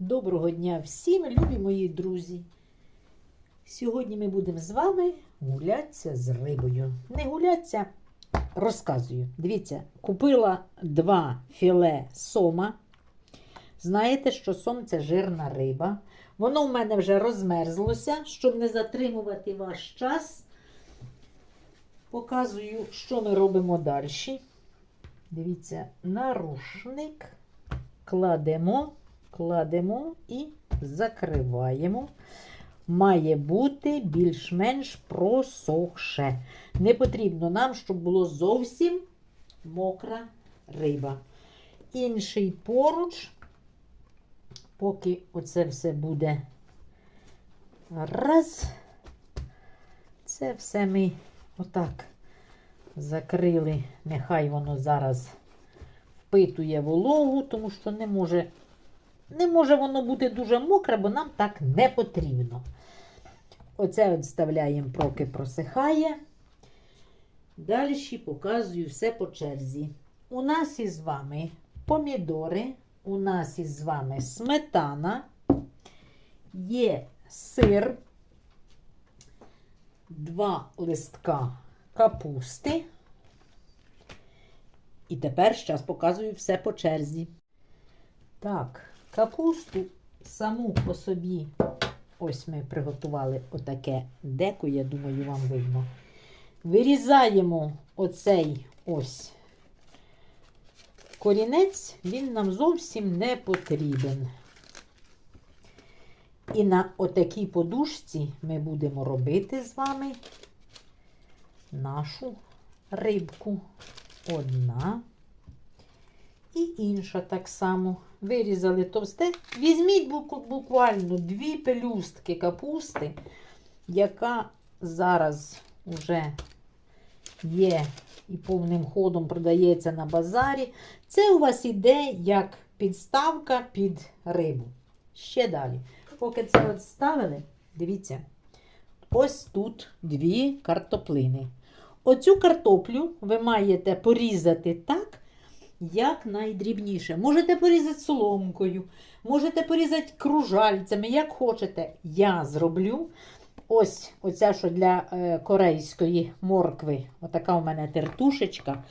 Доброго дня всім, любі мої друзі. Сьогодні ми будемо з вами гулятися з рибою. Не гулятися, розказую. Дивіться, купила два філе сома. Знаєте, що сом це жирна риба. Воно в мене вже розмерзлося, щоб не затримувати ваш час. Показую, що ми робимо далі. Дивіться, на рушник кладемо, кладемо і закриваємо. Має бути більш-менш просохше. Не потрібно нам, щоб було зовсім мокра риба. Інший поруч, поки оце все буде раз, це все ми отак закрили. Нехай воно зараз впитує вологу, тому що не може, не може воно бути дуже мокре, бо нам так не потрібно. Оце от вставляємо, поки просихає. Далі показую все по черзі. У нас із вами помідори, у нас із вами сметана, є сир, два листка капусти. І тепер зараз показую все по черзі. Так, капусту саму по собі. Ось ми приготували отаке деко, я думаю, вам видно. Вирізаємо оцей ось корінець, він нам зовсім не потрібен. І на отакій подушці ми будемо робити з вами нашу рибку. Одна і інша так само. Вирізали товсте. Візьміть буквально дві пелюстки капусти, яка зараз вже є і повним ходом продається на базарі. Це у вас іде як підставка під рибу. Ще далі. Поки це от ставили, дивіться, ось тут дві картоплини. Оцю картоплю ви маєте порізати так, як найдрібніше. Можете порізати соломкою, можете порізати кружальцями, як хочете. Я зроблю ось оця, що для е, корейської моркви. Отака у мене тертушечка.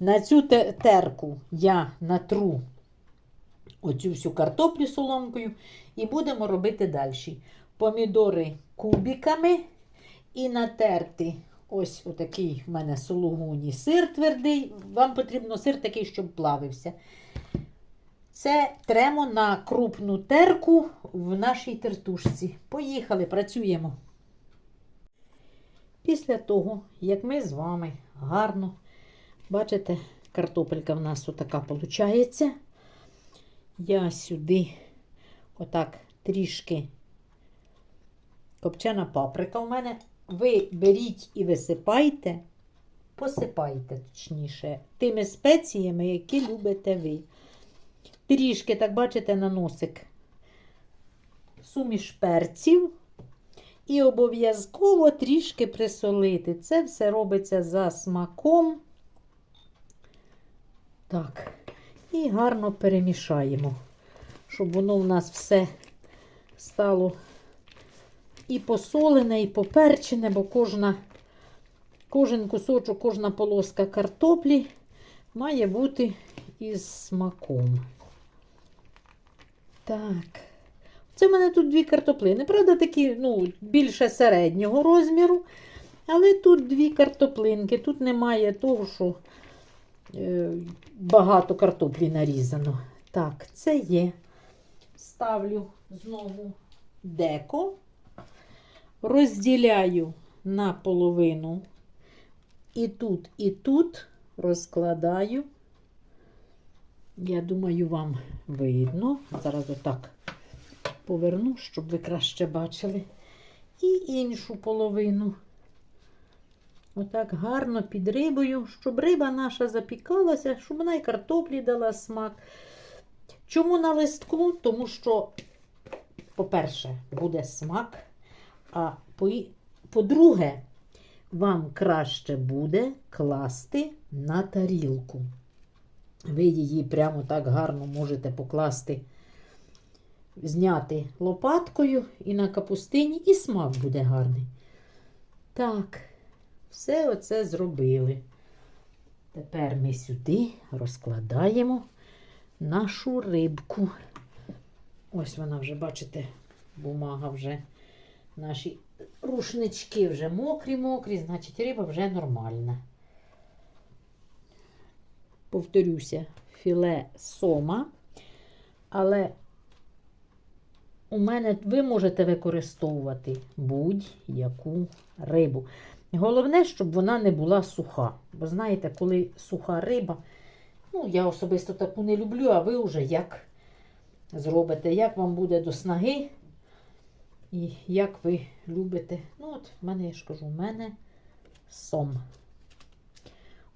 На цю терку я натру оцю всю картоплю соломкою і будемо робити далі. Помідори кубиками і натерти. Ось отакий в мене сулугуні сир твердий. Вам потрібно сир такий, щоб плавився. Це тремо на крупну терку в нашій тертушці. Поїхали, працюємо. Pісля того, як ми з вами гарно, бачите, картопелька в нас отака виходить. Я сюди отак трішки копчена паприка у мене ви беріть і висипайте, посипайте, точніше, тими спеціями, які любите ви. Трішки, так бачите, на носик суміш перців. І обов'язково трішки присолити. Це все робиться за смаком. Так, і гарно перемішаємо, щоб воно у нас все стало і посолене, і поперчене, бо кожна, кожен кусочок, кожна полоска картоплі має бути із смаком. Так. Це в мене тут дві картоплини. Правда, такі, ну, більше середнього розміру. Але тут дві картоплинки. Тут немає того, що е, багато картоплі нарізано. Так, це є. Ставлю знову деко розділяю на половину і тут, і тут розкладаю. Я думаю, вам видно. Зараз отак поверну, щоб ви краще бачили. І іншу половину. Отак гарно під рибою, щоб риба наша запікалася, щоб вона і картоплі дала смак. Чому на листку? Тому що, по-перше, буде смак. А по-друге, вам краще буде класти на тарілку. Ви її прямо так гарно можете покласти зняти лопаткою і на капустині, і смак буде гарний. Так, все оце зробили. Тепер ми сюди розкладаємо нашу рибку. Ось вона вже, бачите, бумага вже, наші рушнички вже мокрі-мокрі, значить риба вже нормальна. Повторюся, філе сома, але у мене ви можете використовувати будь-яку рибу. Головне, щоб вона не була суха. Бо знаєте, коли суха риба, ну, я особисто таку не люблю, а ви вже як зробите, як вам буде до снаги і як ви любите. Ну, от в мене, я ж кажу, в мене сом.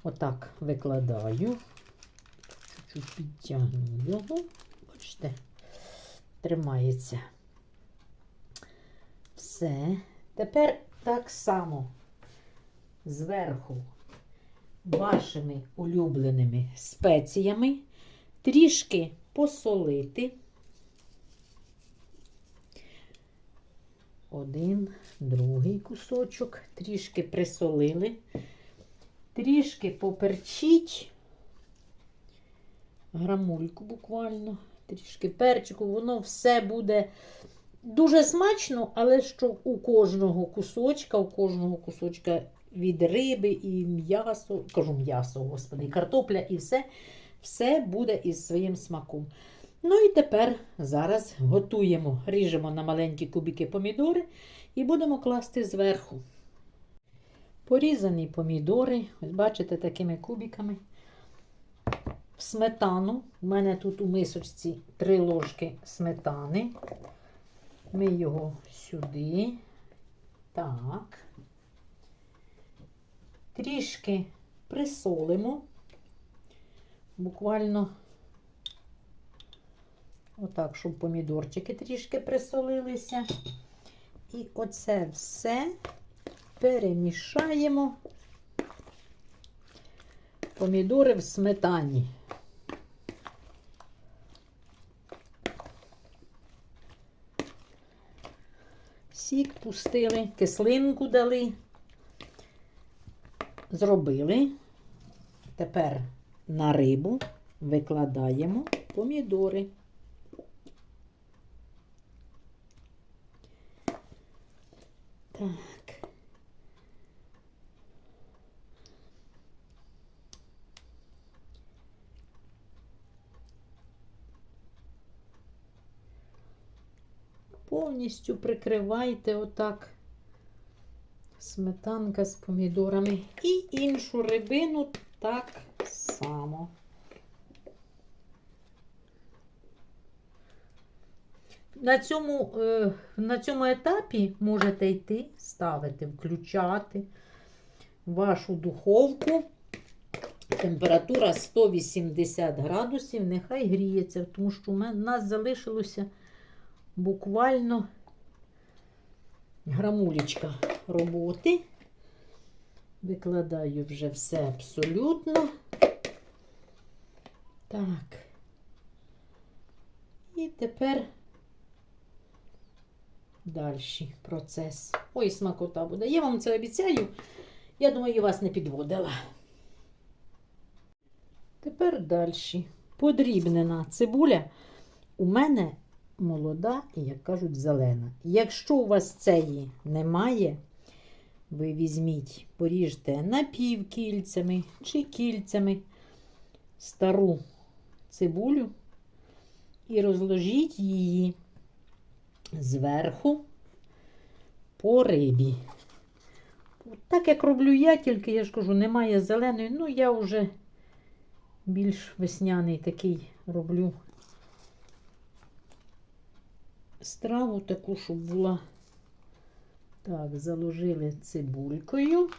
Отак викладаю. Чуть-чуть підтягну його. Бачите, тримається. Все. Тепер так само зверху вашими улюбленими спеціями трішки посолити. Один, другий кусочок, трішки присолили, трішки поперчіть, грамульку буквально, трішки перчику, воно все буде дуже смачно, але що у кожного кусочка, у кожного кусочка від риби і м'ясо, кажу м'ясо, господи, картопля, і все, все буде із своїм смаком. Ну і тепер зараз готуємо, ріжемо на маленькі кубики помідори і будемо класти зверху. Порізані помідори, ось бачите, такими кубиками. В сметану. У мене тут у мисочці 3 ложки сметани. Ми його сюди. Так. Трішки присолимо. Буквально отак, щоб помідорчики трішки присолилися. І оце все перемішаємо. Помідори в сметані. Сік пустили, кислинку дали, зробили. Тепер на рибу викладаємо помідори. Так. Повністю прикривайте отак сметанка з помідорами. І іншу рибину так само. На цьому, е, на цьому етапі можете йти, ставити, включати вашу духовку. Температура 180 градусів, нехай гріється, тому що у нас залишилося буквально грамулечка роботи. Викладаю вже все абсолютно. Так. І тепер далі процес. Ой, смакота буде. Я вам це обіцяю. Я думаю, вас не підводила. Тепер далі. Подрібнена цибуля у мене молода і, як кажуть, зелена. Якщо у вас цієї немає, ви візьміть, поріжте напівкільцями чи кільцями стару цибулю і розложіть її зверху по рибі. Так як роблю я, тільки я ж кажу, немає зеленої, ну я вже більш весняний такий роблю страву таку, щоб була. Так, заложили цибулькою.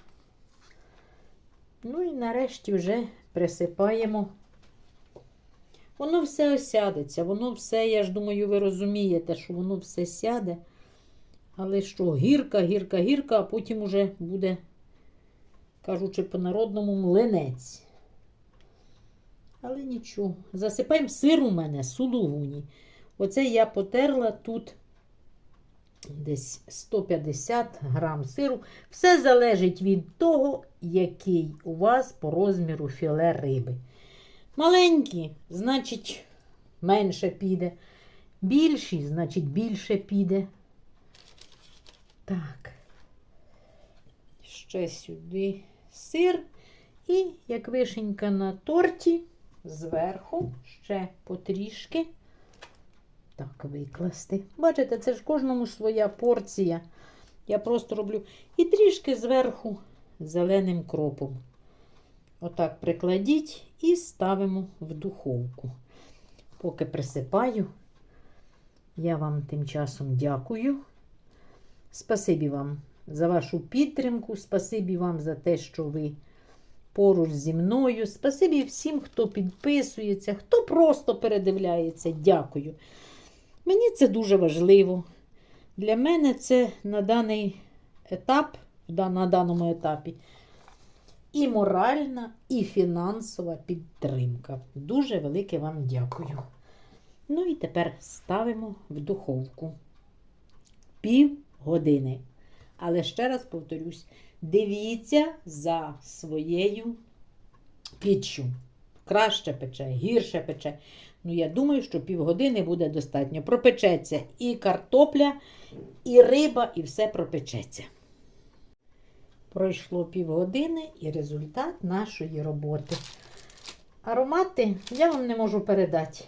Ну і нарешті вже присипаємо. Воно все осядеться, воно все, я ж думаю, ви розумієте, що воно все сяде. Але що, гірка, гірка, гірка, а потім уже буде, кажучи по-народному, млинець. Але нічого. Засипаємо сир у мене, сулугуні. Оце я потерла тут десь 150 грам сиру. Все залежить від того, який у вас по розміру філе риби. Маленькі, значить, менше піде. Більші, значить, більше піде. Так. Ще сюди сир. І як вишенька на торті, зверху ще потрішки. Так, викласти. Бачите, це ж кожному своя порція. Я просто роблю і трішки зверху зеленим кропом. Отак прикладіть і ставимо в духовку. Поки присипаю, я вам тим часом дякую. Спасибі вам за вашу підтримку, спасибі вам за те, що ви поруч зі мною. Спасибі всім, хто підписується, хто просто передивляється. Дякую. Мені це дуже важливо. Для мене це на даний етап, на даному етапі, і моральна, і фінансова підтримка. Дуже велике вам дякую. Ну і тепер ставимо в духовку пів години. Але ще раз повторюсь: дивіться за своєю піччю. Краще пече, гірше пече. Ну, я думаю, що півгодини буде достатньо. Пропечеться і картопля, і риба, і все пропечеться. Пройшло півгодини і результат нашої роботи. Аромати я вам не можу передати.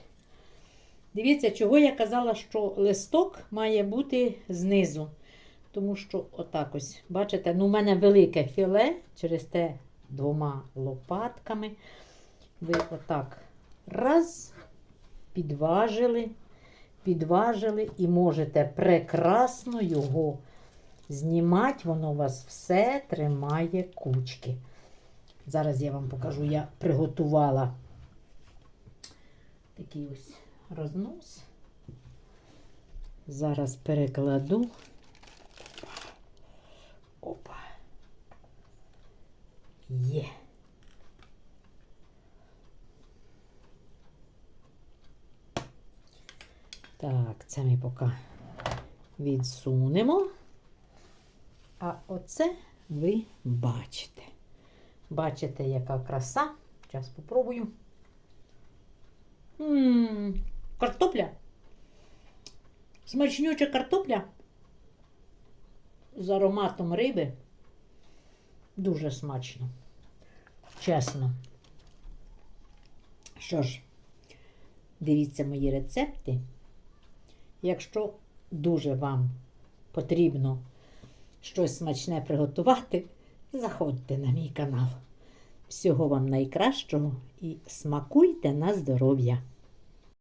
Дивіться, чого я казала, що листок має бути знизу. Тому що отак ось, бачите, ну, у мене велике філе через те двома лопатками. Ви отак раз, підважили, підважили і можете прекрасно його знімати. Воно вас все тримає кучки. Зараз я вам покажу, я приготувала такий ось рознос. Зараз перекладу. Опа. Є. Так, це ми поки відсунемо. А оце ви бачите. Бачите, яка краса. Зараз спробую. Ммм, картопля. Смачнюча картопля з ароматом риби. Дуже смачно. Чесно. Що ж, дивіться мої рецепти. Якщо дуже вам потрібно щось смачне приготувати, заходьте на мій канал. Всього вам найкращого і смакуйте на здоров'я!